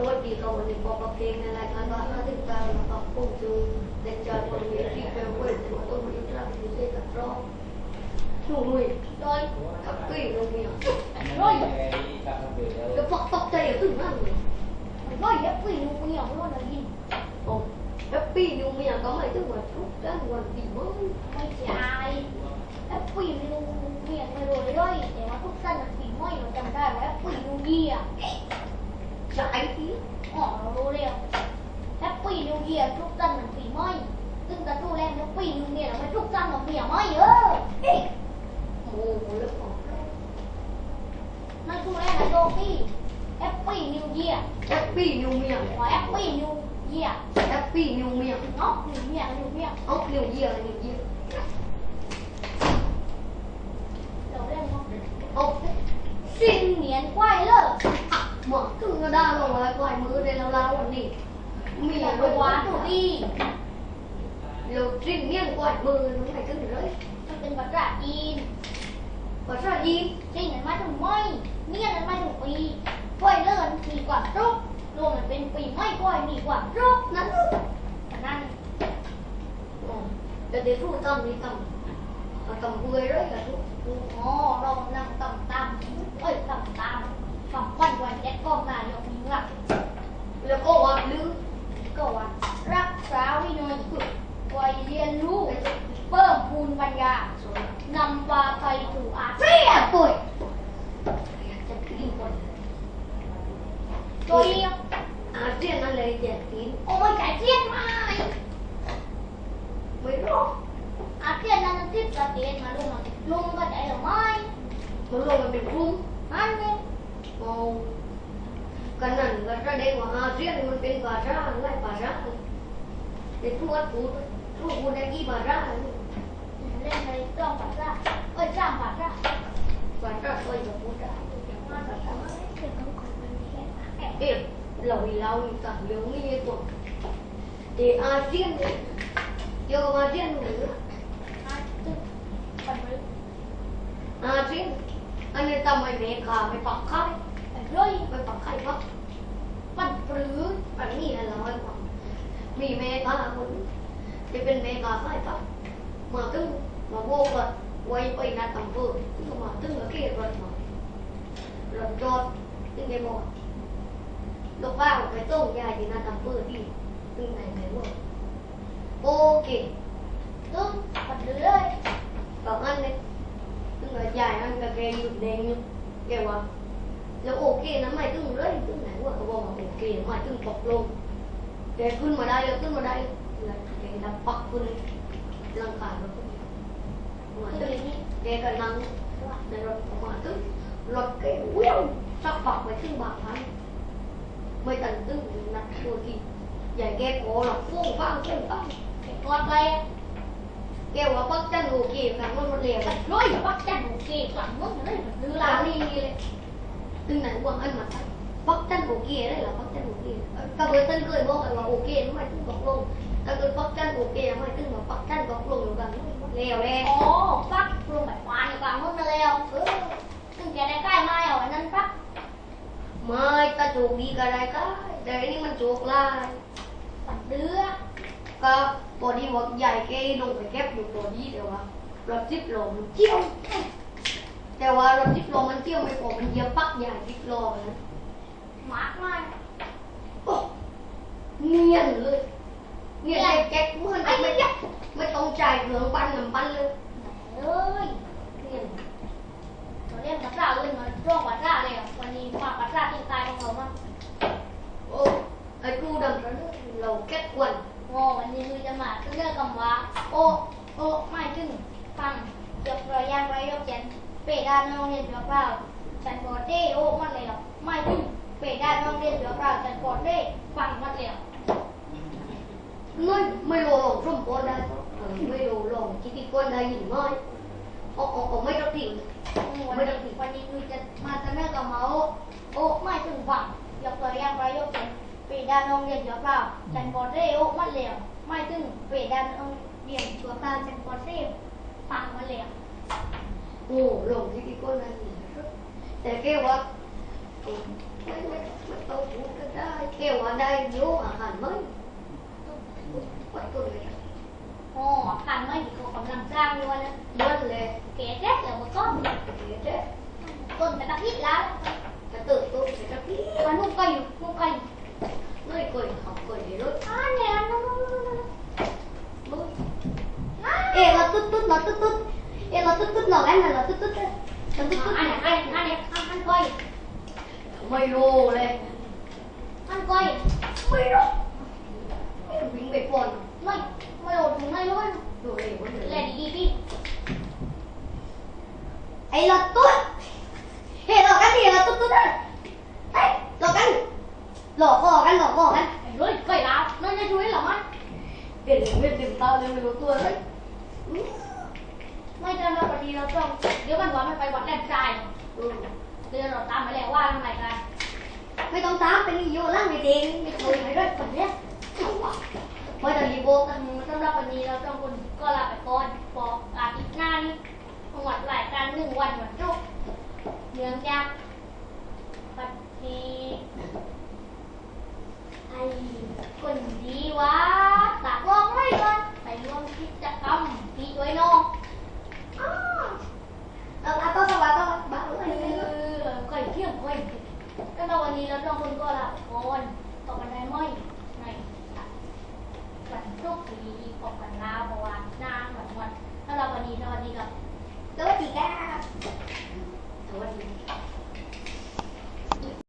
สวัสดีครับวันนี้พบกับเพลงในรายการบ้านอาทิตย์กลางนะครับผมจูเด็กชายคนนี้ที่เป็นเวทเป็นคนมีพลังพิเศษกับร้องหนุ่ยโดยกับปี้โรงเรียนโดยก็ปกตกใจอย่าตื่นนั่นเลย nói dấp quỳ luôn bây giờ luôn là gì โอ้แล้วปี้อยู่เมียก็ไม่ถึงวันทุกข์กันวันปีมั้ง mày chạy dấp quỳ luôn bây giờ mày rồi đấy để mà thuốc sân là thì mày mà cầm ra mà dấp quỳ luôn gì à จ่ายที่ ờ nó đồ đeo dấp quỳ luôn gì à thuốc sân là thì mày từng ta tu lên dấp quỳ luôn gì là mày thuốc sân là mày mày ơ โอ้โหแล้วของ nó tu lên là đồ đi dấp quỳ luôn gì à แฮปปี้นิวเมีย mà dấp quỳ luôn gì à แฮปปี้นิวเมีย nó luôn gì à luôn gì à เอานิวเยียร์นิว ล้ววันนี้มีมีอะไรแต่ว้า quá ตัว đồ ดี đi เราจิ้มเนี่ยปล่อยมือน้องไหนถึงเลยมันเป็นภาษาจีนภาษาจีนจริงมันมาถึงไม่เนี่ยมันมาถึง วันเจ็ดกองนายกมีหลักแล้วก็ว่าลืมก็ว่ารักษาวินัยวัยเรียนรู้เพิ่มพูนปัญญานำพาไปสู่อาเซียนป่วยจะกินคนตัวเดียวอาเซียนนั่นเลยจะกินโอ้ยไก่เจียนมาไม่รู้อาเซียนนั้นทิศประเทศมาลุงลุงก็ใจหรือไม่มันลงมันเป็นกลุ่มนั่นเองโอ้กันนั่นก็แสดงว่าอาเซียนมันเป็นภาษาหลายภาษาแต่ทุกวันพูดทุกคนได้กี่ภาษา เลยสร้างภาษาภาษาตัวจะพูดได้มาภาษาเกี่ยวกับคนมันแค่เอ๊ะเราเราต่างเรื่องนี้ตัวแต่อาเซียนเนี่ยเกี่ยวกับอาเซียนหรืออาตึ๊กปันไปอาเซียนอันนี้ทำไมเมกไม่ปักไข่ไปลยไม่ปักไข่ปักปันปรืออันนี้เราให้ฟังมีเมกาคนที่เป็นเมกาไข่ปักมาตึ้งมาโบกไว้ไปนัดตำเพื่อมาตึ้งก็เกลียดรถมารถจอดตึ้งไงบอกลูกบ้านไปต้มยาที่นัดตำเพื่อที่ตึ้งไหนไหนวะโอเคตึ๊กปันปรือเลย còn anh đấy tức là dài anh cà phê dục đèn như kêu à แล้วโอเคนะไม่ตึงเลยตึงไหนวะเขาบอกว่าโอเคไม่ตึงตกลงแกขึ้นมาได้แล้วขึ้นมาได้แล้วแกดับปักขึ้นร่างกายมันก็มาตึ๊ตึกงนี่แกก็นั่งในรถมาตึงรถแกวิ่งสักปักไปถึงบางพันไม่ตันตึงนักตัวกี่ใหญ่แกโกหรอกฟุ้งฟังฟุ้งฟังกอดไปแกว่าปักจันโอเคกันมันมันเรียกร้อยปักจันโอเคกลังมึงเลยหรือลาลานี่เลย ตึงไหนวางอันมาปักจันโอเคได้หรอปักจันโอเคก็เบอร์ตันเคยบอกกันว่าโอเคทำไมถึงตกลงถ้าเกิดปักจันโอเคทำไมถึงว่าปักจันตกลงอยู่กันแล้วแล้อ๋อปักลงแบบวานกลางมึงนั่นแล้วเออตึงแกได้ใกล้มาเอาอันนั้นปักไม่ตาโจกดีก็ได้ก็แต่อันนี้มันโจกลายปันเดือก็บอดี้ว่าใหญ่แกลงไปแคบอยู่บอดี้แต่ว่ารถจิบโลมันเจี้ยว แต่ว่ารถจิบโลมันเจี้ยวไม่พอมันเหยียบปักใหญ่จิบโลนะมากมากโอ้เนียนเลยเนียนเลยแก๊กเหมื่อนไม่ไม่ไม่ต้องจ่ายเครื่องปั้นน้ำปั้นเลยเอ้ยเนียนเราเรียนภาษาอื่นมาช่วงภาษาเลยอะวันนี้ฝากภาษาที่ตายของเขามาโอ้ไอ้ครูดำนั้นเราแก๊กวันโอ้วันนี้คือจะมาเรื่องคำว่าโอ้โอ้ไม่ถึงฟังยกระยางไรยกเจน เปดานน้องเรียนยกเราฉันกอดเด้โอ้มันเลยไม่ถึงเปดานน้องเรียนยกเราฉันกอดเด้ฟังมันเลยไม่ไม่รู้ลองร่มก้อนได้เออไม่รู้ลองคิดที่ก้อนได้ยินไหมอ๋ออ๋อไม่ต้องทิ้งวันนี้วันนี้คือจะมาเสนอกับเขาโอ้ไม่ถึงฟังยกระยางไรยกเจนเปดานน้องเรียนยกเราฉันกอดเด้โอ้มันเลยไม่ถึงเปดานน้องเรียนยกเราฉันกอดเด้ฟังมันเลย โอ้ลงที่ก้อนได้นแต่แกว่าไม่ไม่ไม่ต้องพูดก็ได้เกี่ว่าได้อยู่อาหารไหมวัดตัวเลยอ๋อพันไม่ที่เขากำลังสร้างอยู่นะเบิ้ลเลยเก๋แจ๊กเดี๋ยวมันก็เดี๋ยวเจ๊ต้นเป็นตะพิษแล้วกระตือตัวเสร็จแล้วพี่มันนุ่มก็อยู่นุ่มก็อยู่ น้อยกอยเขากอยรถ อ่าเนี่ยนุ่ม มึงเอ๋เราตุ๊ดตุ๊ดเราตุ๊ดตุ๊ดเอ๋เราตุ๊ดตุ๊ดเราแอนเราตุ๊ดตุ๊ดเรา ตุ๊ดตุ๊ดอันนี้อันนี้อันนี้อันก้อยไม่รู้เลยอันก้อยไม่รู้ไม่วิ่งไปปนไม่ไม่โดดถุงไม่รู้ดูเลยวันเลเลยยดีพี่ไอ้เราตุ๊ดเฮ้เรากันดิราตุ๊ดตุ๊ดเฮ้ยเรากันหลอกคอกันหลอกคอกันไอ้รุ่ยก้อยลาวนั่นจะช่วยหรอมันเปลี่ยนเรื่องดื่มเต้าเลยไม่รู้ตัวเลยไม่จำเราีเราต้องเดี๋ยวมันว่ามันไปวัดแหลมทรายเดือนเราตามไปแล้วว่าทำไมกันไม่ต้องตามเป็นโยล่างไม่เองไม่เคยไม่ได้คนเนี้ยพอจะรีโบกันต้องรับวันนี้เราต้องคนก็ลาไปก่อนปออาทิตย์หน้านี้จังหวัดรายการหนึ่งวันวันจุกเนื่องยาก